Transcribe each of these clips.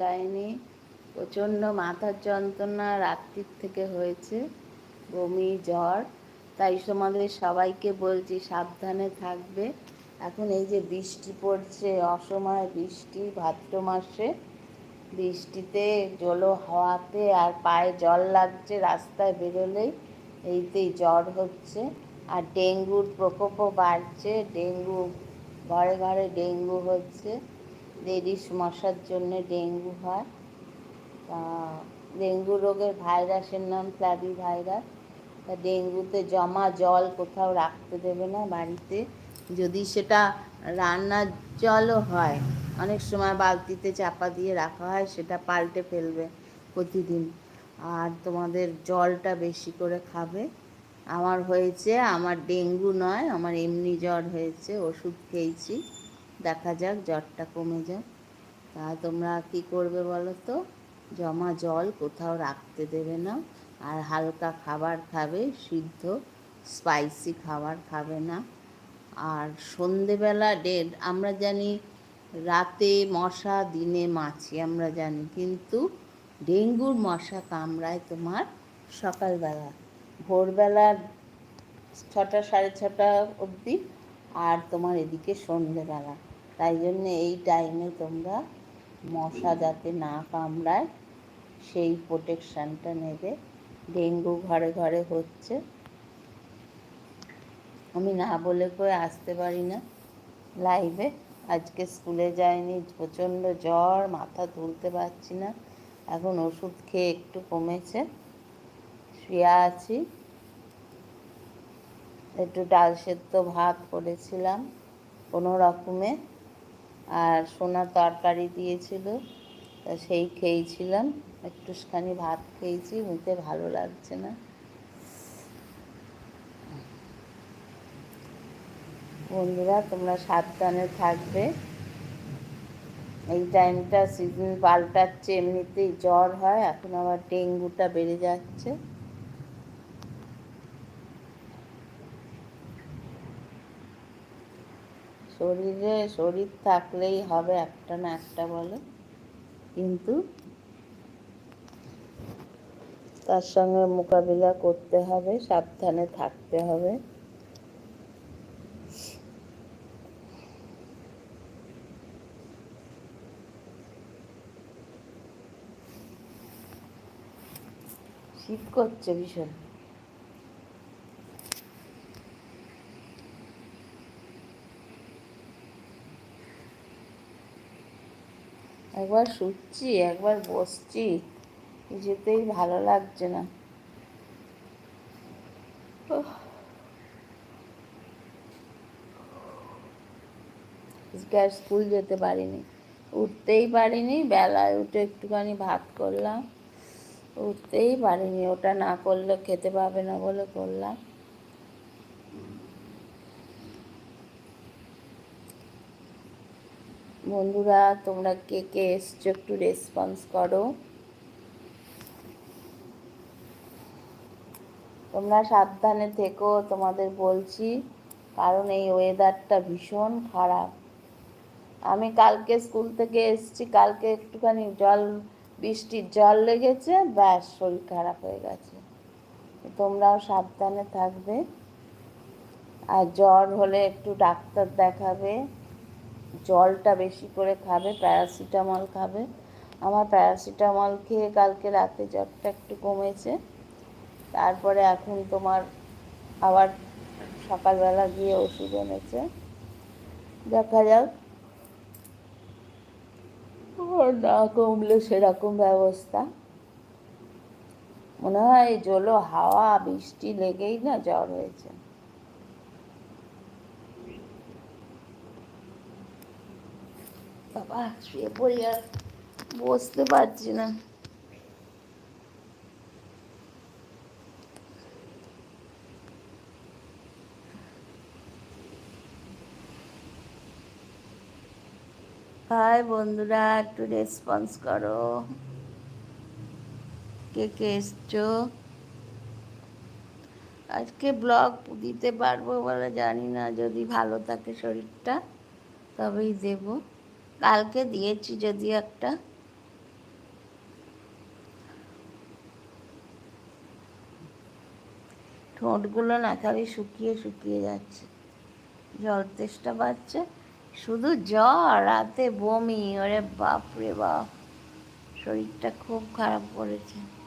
যায়নি। প্রচণ্ড মাথার যন্ত্রণা রাত্রির থেকে হয়েছে, বমি, জ্বর। তাই তোমাদের সবাইকে বলছি সাবধানে থাকবে। এখন এই যে বৃষ্টি পড়ছে, অসময় বৃষ্টি, ভাদ্র মাসে বৃষ্টিতে জলো হাওয়াতে আর পায়ে জল লাগছে, রাস্তায় বেরোলেই এইতেই জ্বর হচ্ছে। আর ডেঙ্গুর প্রকোপও বাড়ছে, ডেঙ্গু, ঘরে ঘরে ডেঙ্গু হচ্ছে। লেডিস মশার জন্য ডেঙ্গু হয়। তা ডেঙ্গু রোগের ভাইরাসের নাম ফ্ল্যাবি ভাইরাস তা ডেঙ্গুতে জমা জল কোথাও রাখতে দেবে না বাড়িতে। যদি সেটা রান্নার জলও হয়, অনেক সময় বালতিতে চাপা দিয়ে রাখা হয়, সেটা পাল্টে ফেলবে প্রতিদিন। আর তোমাদের জলটা বেশি করে খাবে। আমার হয়েছে, আমার ডেঙ্গু নয়, আমার এমনি জ্বর হয়েছে, ওষুধ খেয়েছি। দেখা যাক, জ্বরটা কমে যাক। তা তোমরা কি করবে বলো তো? জমা জল কোথাও রাখতে দেবে না। আর হালকা খাবার খাবে, সিদ্ধ স্পাইসি খাবার খাবে না। আর সন্ধেবেলা ডেড আমরা জানি রাতে মশা, দিনে মাছি, আমরা জানি। কিন্তু ডেঙ্গুর মশা কামড়ায় তোমার সকালবেলা। ভোরবেলা ছটা, সাড়ে ছটা অবধি। আর তোমার এদিকে সন্ধেবেলা। তাই জন্য এই টাইমে তোমরা মশা যাতে না কামড়ায়, সেই প্রোটেকশানটা নেবে। ডেঙ্গু ঘরে ঘরে হচ্ছে। আমি না বলে করে আসতে পারি না। লাইভে আজকে স্কুলে যাইনি, প্রচণ্ড জ্বর, মাথা তুলতে পারছি না। এখন ওষুধ খেয়ে একটু কমেছে। শুয়ে আছি। একটু ডাল সেদ্ধ ভাত করেছিলাম। কোনো রকমে আর সোনা তরকারি দিয়েছিল, তা সেই খেয়েছিলাম। একটুখানি ভাত খেয়েছি মুখে ভালো লাগছে না। বন্ধুরা, তোমরা সাবধানে থাকবে। এই টাইমটা সিজন পাল্টাচ্ছে, এমনিতেই জ্বর হয়, এখন আবার ডেঙ্গুটা বেড়ে যাচ্ছে। শরীরে, শরীর থাকলেই হবে একটা না একটা বলে। কিন্তু তার সঙ্গে মোকাবিলা করতে হবে, সাবধানে থাকতে হবে। শীত করছে ভীষণ। একবার শুচ্ছি, একবার বসছি কিছুতেই ভালো লাগছে না। আজকে স্কুল যেতে পারিনি। উঠতেই পারিনি, বেলায় উঠে একটুখানি ভাত করলাম। উঠতেই পারিনি, ওটা না করলে খেতে পাবে না বলে করলাম। বন্ধুরা, তোমরা কে কে এসছো একটু রেসপন্স করো। তোমরা সাবধানে থেকো, তোমাদের বলছি, কারণ এই ওয়েদারটা ভীষণ খারাপ। আমি কালকে স্কুল থেকে এসছি, কালকে একটুখানি জল, বৃষ্টির জল লেগেছে, ব্যাস, শরীর খারাপ হয়ে গেছে। তোমরাও সাবধানে থাকবে। আর জ্বর হলে একটু ডাক্তার দেখাবে। জলটা বেশি করে খাবে প্যারাসিটামল খাবে। আমার প্যারাসিটামল খেয়ে কালকে রাতে জ্বরটা একটু কমেছে। তারপরে এখন তোমার আবার সকালবেলা গিয়ে ওষুধ এনেছে। দেখা যাক। না কমলে সেরকম ব্যবস্থা। মনে হয় জলো হাওয়া, বৃষ্টি লেগেই না জ্বর হয়েছে। বাবা, শুয়ে পড়ি আর বসতে পারছি না। হাই বন্ধুরা, একটু রেসপন্স করো। কে কে এসছো? আজকে ব্লগ দিতে পারব বলে জানি না, যদি ভালো থাকে শরীরটা, তবেই দেব। কালকে দিয়েছি যদি একটা। ঠোঁটগুলো না খালি শুকিয়ে শুকিয়ে যাচ্ছে। জল তেষ্টা পাচ্ছে। শুধু জ্বর, রাতে বমি। ওরে বাপ রে বাপ। শরীরটা খুব খারাপ করেছে।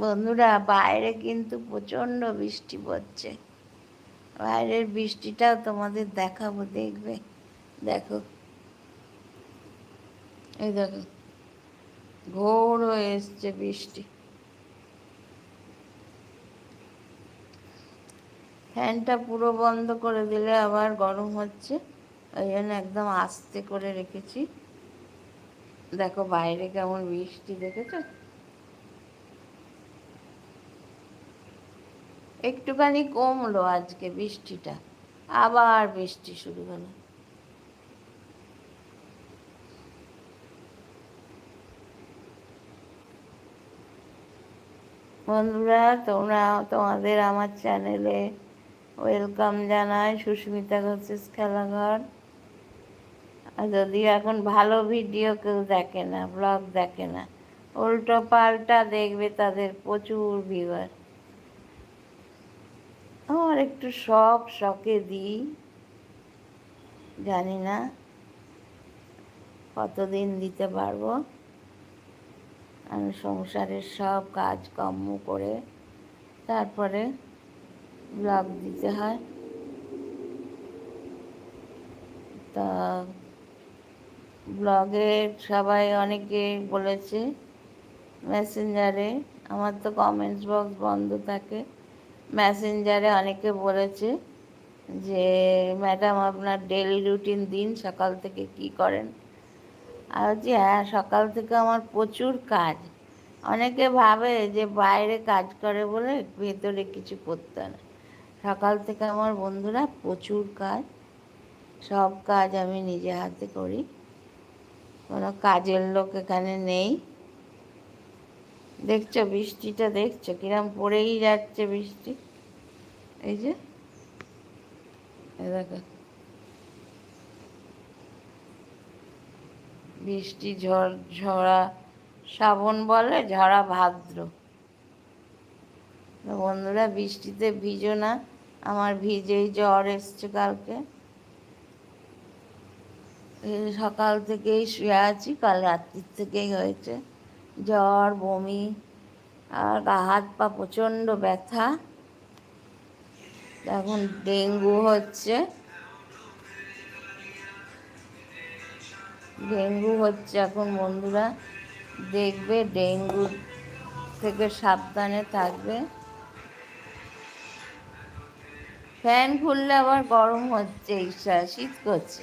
বন্ধুরা, বাইরে কিন্তু প্রচণ্ড বৃষ্টি পড়ছে। বাইরের বৃষ্টিটাও তোমাদের দেখাবো, দেখবে? দেখো। এই দেখো, ঘোর হয়ে এসছে বৃষ্টি। ফ্যানটা পুরো বন্ধ করে দিলে আবার গরম হচ্ছে। ওই জন্য একদম আস্তে করে রেখেছি। দেখো বাইরে কেমন বৃষ্টি, দেখেছ? একটুখানি কমলো আজকে বৃষ্টিটা, আবার বৃষ্টি শুরু হলো। বন্ধুরা, তোমরা তোমাদের আমার চ্যানেলে ওয়েলকাম জানাই সুস্মিতা ঘোষেস খেলাঘর। আর যদিও এখন ভালো ভিডিও কেউ দেখে না, ব্লগ দেখে না, উল্টো পাল্টা দেখবে তাদের প্রচুর ভিউয়ার। আমার একটু শখ শখে দিই। জানি না কতদিন দিতে পারব। আমি সংসারের সব কাজকর্ম করে তারপরে ব্লগ দিতে হয়। তা ব্লগে সবাই অনেকে বলেছে, মেসেঞ্জারে আমার তো কমেন্টস বক্স বন্ধ থাকে। মেসেঞ্জারে অনেকে বলেছে যে ম্যাডাম আপনার ডেলি রুটিন দিন সকাল থেকে কি করেন? আর হচ্ছে হ্যাঁ সকাল থেকে আমার প্রচুর কাজ। অনেকে ভাবে যে, বাইরে কাজ করে বলে ভেতরে কিছু করতে না। সকাল থেকে আমার বন্ধুরা প্রচুর কাজ, সব কাজ আমি নিজে হাতে করি। কোনো কাজের লোক এখানে নেই। দেখছ, বৃষ্টিটা দেখছ, কিরম পড়েই যাচ্ছে বৃষ্টি। এই যে দেখো। বৃষ্টি, ঝড়, ঝরা, শ্রাবণ বলে, ঝরা, ভাদ্র। বন্ধুরা, বৃষ্টিতে ভিজো না, আমার ভিজেই জ্বর এসছে কালকে। সকাল থেকেই শুয়ে আছি, কাল রাত্রির থেকেই হয়েছে। জ্বর, বমি আর গা হাত পা প্রচণ্ড ব্যথা। এখন ডেঙ্গু হচ্ছে। ডেঙ্গু হচ্ছে এখন বন্ধুরা, দেখবে ডেঙ্গু থেকে সাবধানে থাকবে। ফ্যান খুললে আবার গরম হচ্ছে ইচ্ছা শীত করছে।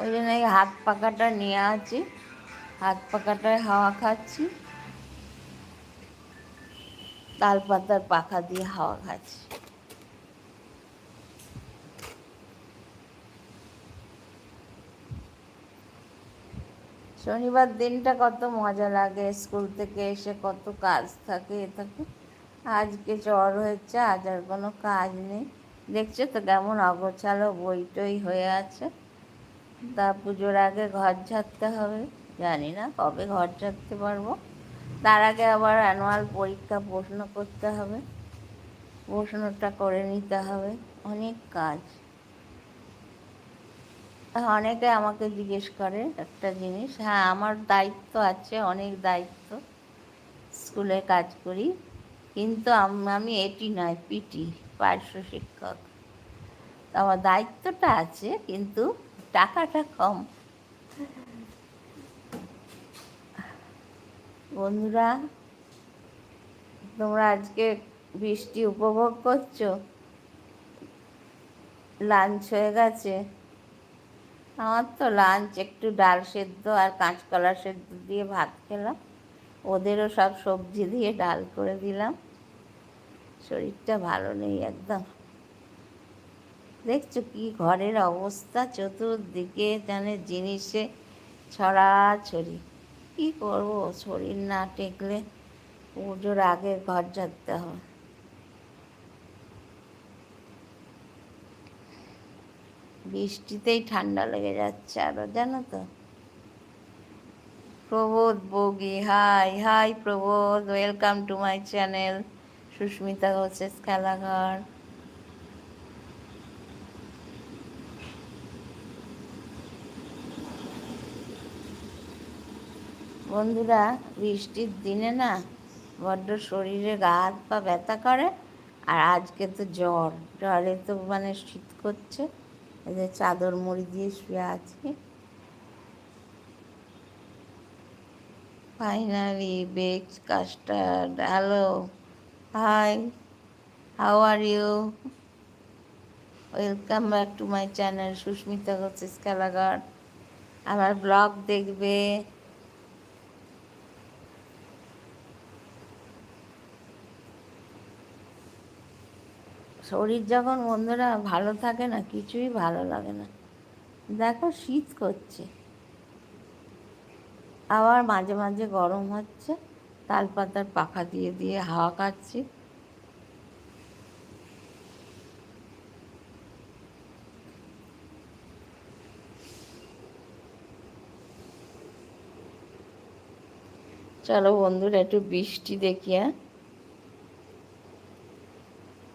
ওই জন্য এই হাত পাখাটা নিয়ে আছি হাত পাখাটায় হাওয়া খাচ্ছি। তাল পাতার পাখা দিয়ে হাওয়া খাচ্ছি। শনিবার দিনটা কত মজা লাগে, স্কুল থেকে এসে কত কাজ থাকে, এ থাকে। আজকে জ্বর হয়েছে, আজ আর কোনো কাজ নেই। দেখছ তো কেমন অগোছালো বই টই হয়ে আছে। তা পুজোর আগে ঘর ঝাড়তে হবে, জানি না কবে ঘর ঝাড়তে পারব। তার আগে আবার অ্যানুয়াল পরীক্ষা প্রশ্ন করতে হবে। প্রশ্নটা করে নিতে হবে। অনেক কাজ। অনেকে আমাকে জিজ্ঞেস করে একটা জিনিস। হ্যাঁ আমার দায়িত্ব আছে, অনেক দায়িত্ব। স্কুলে কাজ করি। কিন্তু আমি এটি নয়, পিটি, পার্শ্ব শিক্ষক। আমার দায়িত্বটা আছে, কিন্তু টাকাটা কম। বন্ধুরা, তোমরা আজকে বৃষ্টি উপভোগ করছ? লাঞ্চ হয়ে গেছে। আমার তো লাঞ্চ একটু ডাল সেদ্ধ আর কাঁচকলা সেদ্ধ দিয়ে ভাত খেলাম। ওদেরও সব সবজি দিয়ে ডাল করে দিলাম। শরীরটা ভালো নেই একদম। দেখছ কি ঘরের অবস্থা? চতুর্দিকে জানে জিনিসে ছড়াছড়ি। কি করব? শরীর না টেকলে পুজোর আগে ঘর ঝাড়তে হবে। বৃষ্টিতেই ঠান্ডা লেগে যাচ্ছে আরও, জানো তো? প্রবোধ বগি, hi hi Prabodh welcome to my channel Susmita Ghosh's Khelaghar. বন্ধুরা, বৃষ্টির দিনে না বড্ড শরীরে গা হাত পা ব্যথা করে, আর আজকে তো জ্বর। জ্বরে তো মানে শীত করছে, এই যে চাদর মুড়ি দিয়ে শুয়ে আছি। Finally baked custard hello hi how are you welcome back to my channel Susmita Ghosh's Khelaghar আমার ব্লগ দেখবে। শরীর যখন বন্ধুরা ভালো থাকে না, কিছুই ভালো লাগে না। দেখো শীত করছে। আবার মাঝে মাঝে গরম হচ্ছে, তাল পাতার পাখা দিয়ে দিয়ে হাওয়া কাটছি। চলো বন্ধুরা একটু বৃষ্টি দেখি হ্যাঁ?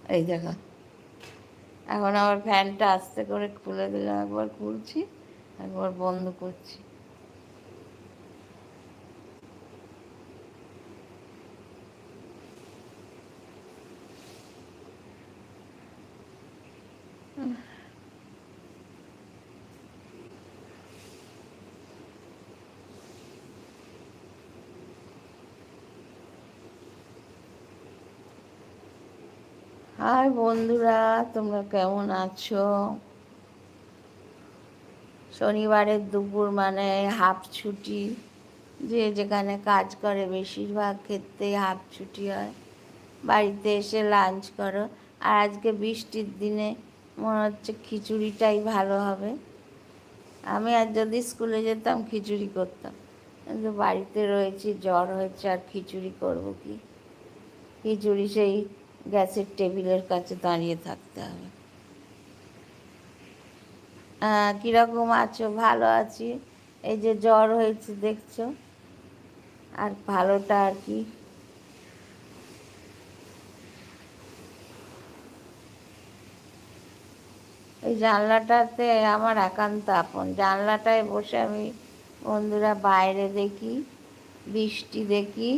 এই দেখো। এখন আবার ফ্যানটা আস্তে করে খুলে দিলাম একবার খুলছি একবার বন্ধ করছি। হাই বন্ধুরা, তোমরা কেমন আছো? শনিবারের দুপুর মানে হাফ ছুটি। যে যেখানে কাজ করে বেশিরভাগ ক্ষেত্রে হাফ ছুটি হয়। বাড়িতে এসে লাঞ্চ করো। আর আজকে বৃষ্টির দিনে মনে হচ্ছে খিচুড়িটাই ভালো হবে। আমি আর যদি স্কুলে যেতাম খিচুড়ি করতাম। কিন্তু বাড়িতে রয়েছি, জ্বর হয়েছে, আর খিচুড়ি করব কি? খিচুড়ি সেই গ্যাসের টেবিলের কাছে দাঁড়িয়ে থাকতে হবে। কীরকম আছো? ভালো আছি? এই যে জ্বর হয়েছে, দেখছ? আর ভালোটা আর কি? এই জানলাটাতে আমার একান্ত আপন। জানলাটায় বসে আমি বন্ধুরা বাইরে দেখি, বৃষ্টি দেখি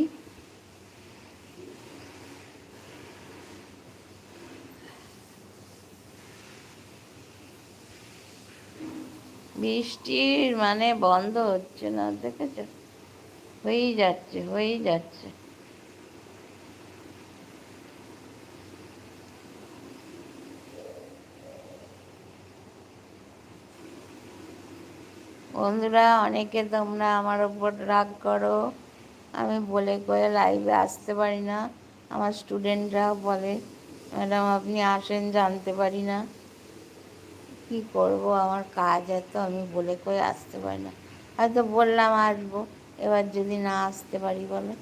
বৃষ্টির মানে বন্ধ হচ্ছে না, দেখেছ? হয়েই যাচ্ছে হয়েই যাচ্ছে। বন্ধুরা, অনেকে তোমরা আমার ওপর রাগ করো। আমি বলে করে লাইভে আসতে পারি না। আমার স্টুডেন্টরাও বলে, ম্যাডাম, আপনি আসেন, জানতে পারি না। কি করব? আমার কাজ এত, আমি বলে কয়ে আসতে পারি না। হয়তো বললাম আসব, এবার যদি না আসতে পারি বলে।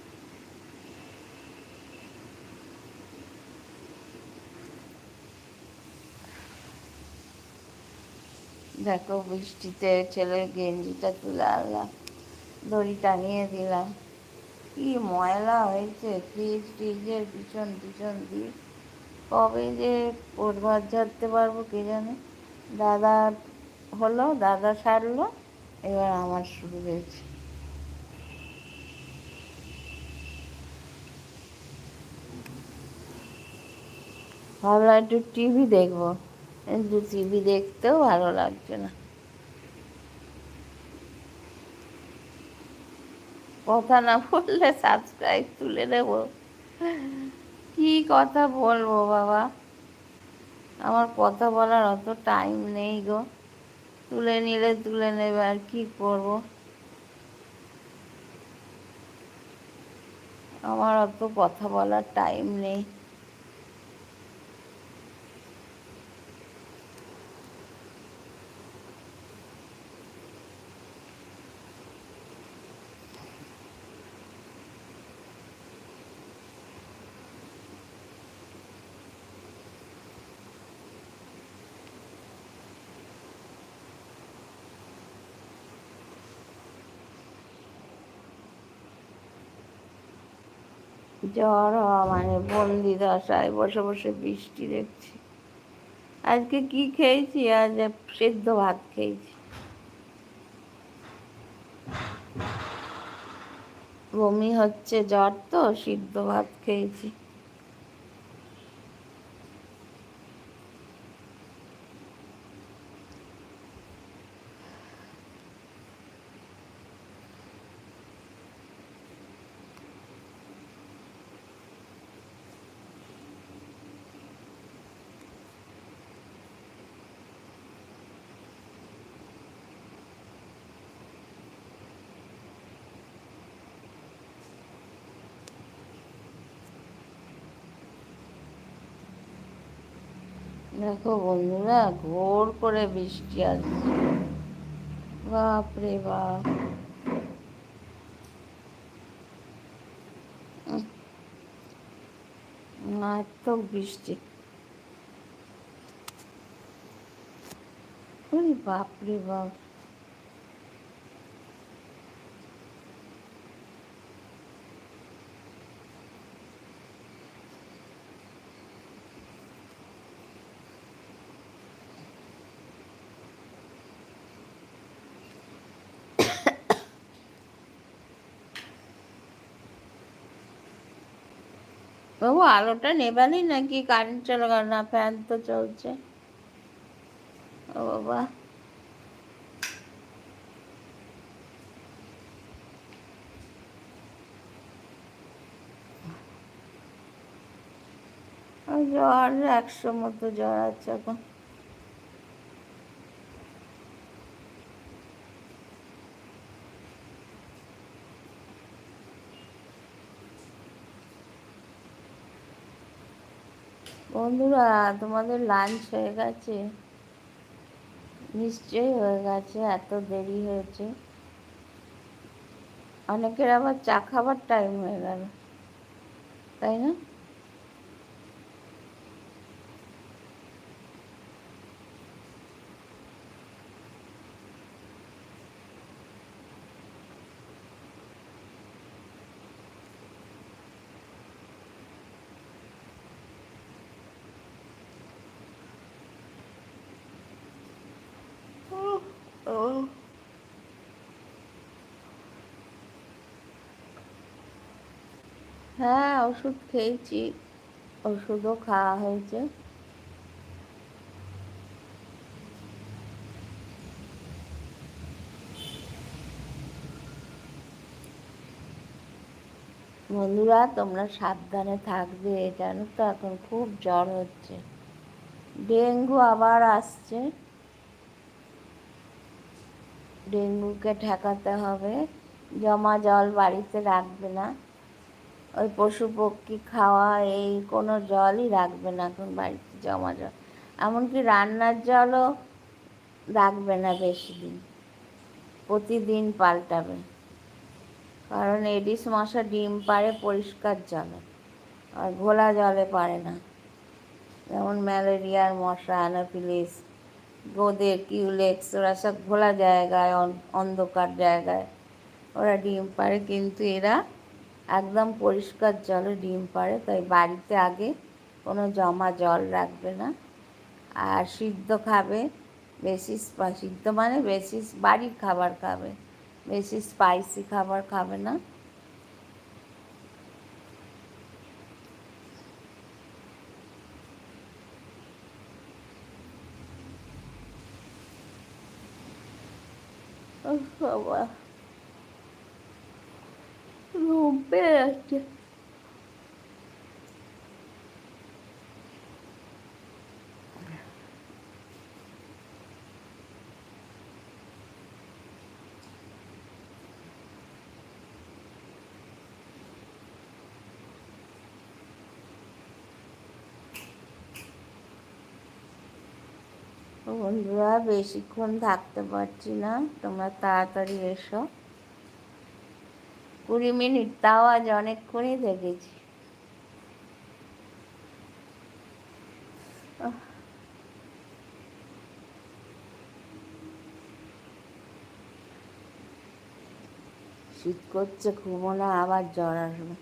দেখো, বৃষ্টিতে ছেলের গেঞ্জিটা তুলে আনলাম, দড়ি টানিয়ে দিলাম। কি ময়লা হয়েছে, ফ্রিজ, ফ্রিজের পিছন পিছন দিয়ে। কবে যে পরবার ঝাড়তে পারব কে জানে? দাদা হলো, দাদা সারলো, এবার আমার শুরু হয়েছে। ভাবলাম একটু টিভি দেখব। কিন্তু টিভি দেখতেও ভালো লাগছে না। কথা না বললে সাবস্ক্রাইব তুলে দেব কি কথা বলব বাবা? আমার কথা বলার অত টাইম নেই গো। তুলে নিলে তুলে নেবে, আর কি করব? আমার অত কথা বলার টাইম নেই। জ্বর হওয়া মানে বন্দি দশায় বসে বসে বৃষ্টি দেখছি। আজকে কি খেয়েছি? আজ সেদ্ধ ভাত খেয়েছি। বমি হচ্ছে জ্বর তো, সিদ্ধ ভাত খেয়েছি। দেখো বন্ধুরা ঘোর করে বৃষ্টি আসছে। বাপরে বাপ। মারাত্মক বৃষ্টি। বাপ রে বাপ। বাবু আলোটা নেবালি নাকি কারেন্ট চলে গেল? না ফ্যান তো চলছে। ও বাবা। জ্বর, একশো মতো জ্বর আছে এখন। বন্ধুরা, তোমাদের লাঞ্চ হয়ে গেছে। নিশ্চয়ই হয়ে গেছে, এত দেরি হয়েছে। অনেকের আবার চা খাবার টাইম হয়ে গেল, তাই না ও হ্যাঁ ওষুধ খেয়েছি। ওষুধও খাওয়া হয়েছে। বন্ধুরা, তোমরা সাবধানে থাকবে, জানো তো এখন খুব জ্বর হচ্ছে। ডেঙ্গু আবার আসছে। ডেঙ্গুকে ঠেকাতে হবে। জমা জল বাড়িতে রাখবে না। ওই পশু পক্ষী খাওয়া, এই কোনো জলই রাখবে না এখন বাড়িতে জমা জল। এমনকি রান্নার জলও রাখবে না বেশি দিন। প্রতিদিন পাল্টাবে। কারণ এডিস মশা ডিম পারে পরিষ্কার জলে আর ঘোলা জলে পারে না। যেমন ম্যালেরিয়ার মশা, অ্যানাফিলিস গোদে কিউলেক্স, ওরা সব ঘোলা জায়গায় অন্ধকার জায়গায় ওরা ডিম পারে কিন্তু এরা একদম পরিষ্কার জলে ডিম পারে তাই বাড়িতে আগে কোনো জমা জল রাখবে না। আর সিদ্ধ খাবে, বেশি সিদ্ধ মানে বেশি বাড়ির খাবার খাবে, বেশি স্পাইসি খাবার খাবে না। ঘুম যাচ্ছে বন্ধুরা বেশিক্ষণ থাকতে পারছি না। তোমরা তাড়াতাড়ি এসো। কুড়ি মিনিট, তাও আজ অনেক দেখেছি শীত করছে ঘুমোনা আবার জ্বর আসবে।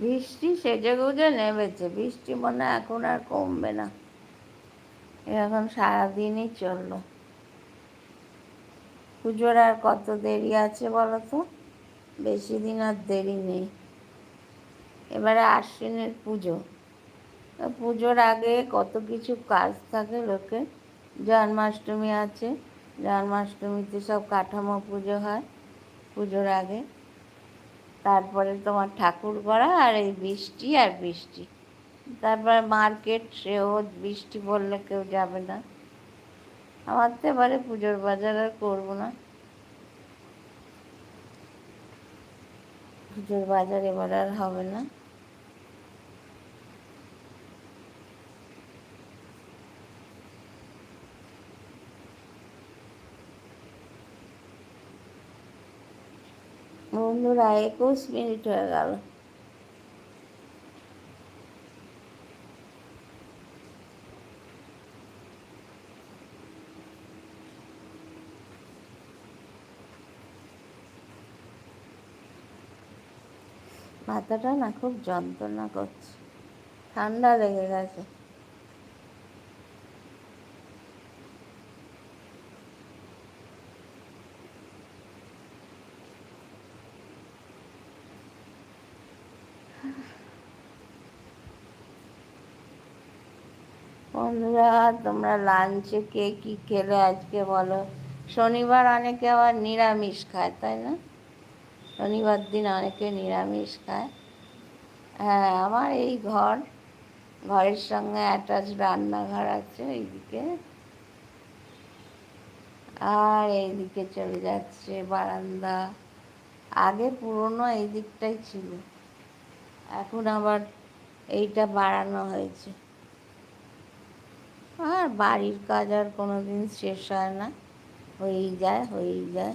বৃষ্টি সেজে গুজে নেমেছে, বৃষ্টি মনে এখন আর কমবে না। এ এখন সারাদিনই চলল। পুজোর আর কত দেরি আছে বলো তো বেশি দিন আর দেরি নেই। এবারে আশ্বিনের পুজো। পুজোর আগে কত কিছু কাজ থাকে লোকে জন্মাষ্টমী আছে, জন্মাষ্টমীতে সব কাঠামো পুজো হয় পুজোর আগে। তারপরে তোমার ঠাকুর করা আর এই বৃষ্টি আর বৃষ্টি। তারপরে মার্কেট সেও বৃষ্টি পড়লে কেউ যাবে না। আমার তো এবারে পুজোর বাজার আর করব না। পুজোর বাজার এবার আর হবে না। বন্ধুরা, একুশ মিনিট হয়ে গেল। মাথাটা না খুব যন্ত্রণা করছে। ঠান্ডা লেগে গেছে। বন্ধুরা, তোমরা লাঞ্চে কে কি খেলে আজকে বলো? শনিবার অনেকে আবার নিরামিষ খায়, তাই না? শনিবার দিন অনেকে নিরামিষ খায়। হ্যাঁ আমার এই ঘর, ঘরের সঙ্গে অ্যাটাচ রান্নাঘর আছে এইদিকে আর এইদিকে চলে যাচ্ছে বারান্দা। আগে পুরনো এই দিকটাই ছিল। এখন আবার এইটা বাড়ানো হয়েছে। আর বাড়ির কাজ আর কোনো দিন শেষ হয় না। হয়েই যায় হয়েই যায়।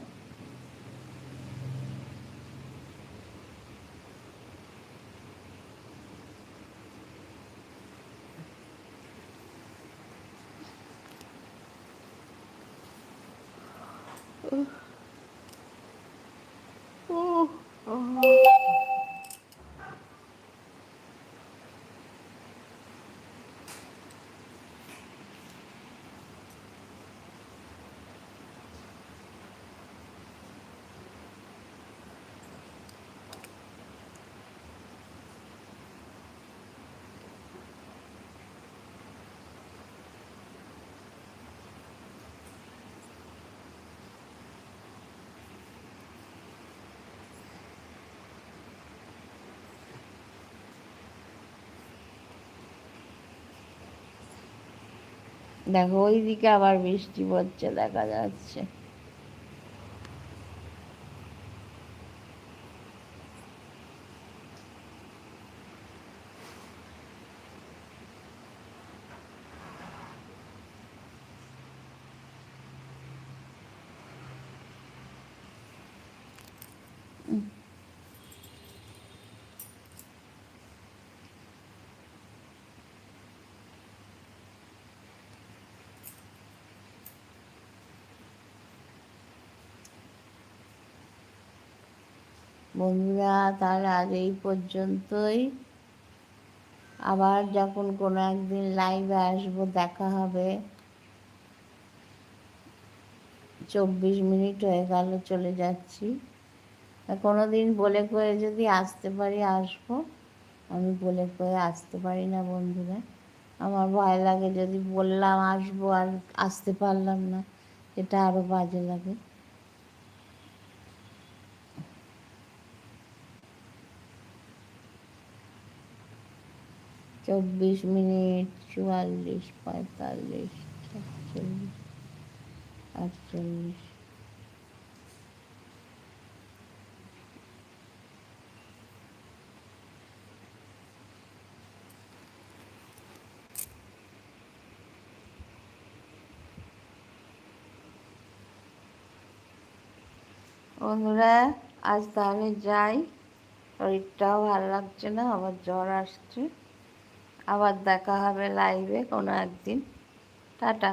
দেখো ওইদিকে আবার বৃষ্টি পড়ছে দেখা যাচ্ছে। বন্ধুরা তাহলে আজ এই পর্যন্তই। আবার যখন কোনো একদিন লাইভে আসব, দেখা হবে। চব্বিশ মিনিট হয়ে গেল, চলে যাচ্ছি। কোনো দিন বলে করে যদি আসতে পারি, আসব। আমি বলে করে আসতে পারি না, বন্ধুরা। আমার ভয় লাগে যদি বললাম, আসব আর আসতে পারলাম না। এটা আরও বাজে লাগে। চব্বিশ মিনিট, চুয়াল্লিশ, পঁয়তাল্লিশ সাতচল্লিশ আটচল্লিশ। বন্ধুরা, আজ তাহলে যাই। শরীরটাও ভালো লাগছে না, আবার জ্বর আসছে। আবার দেখা হবে লাইভে কোনো একদিন। টাটা।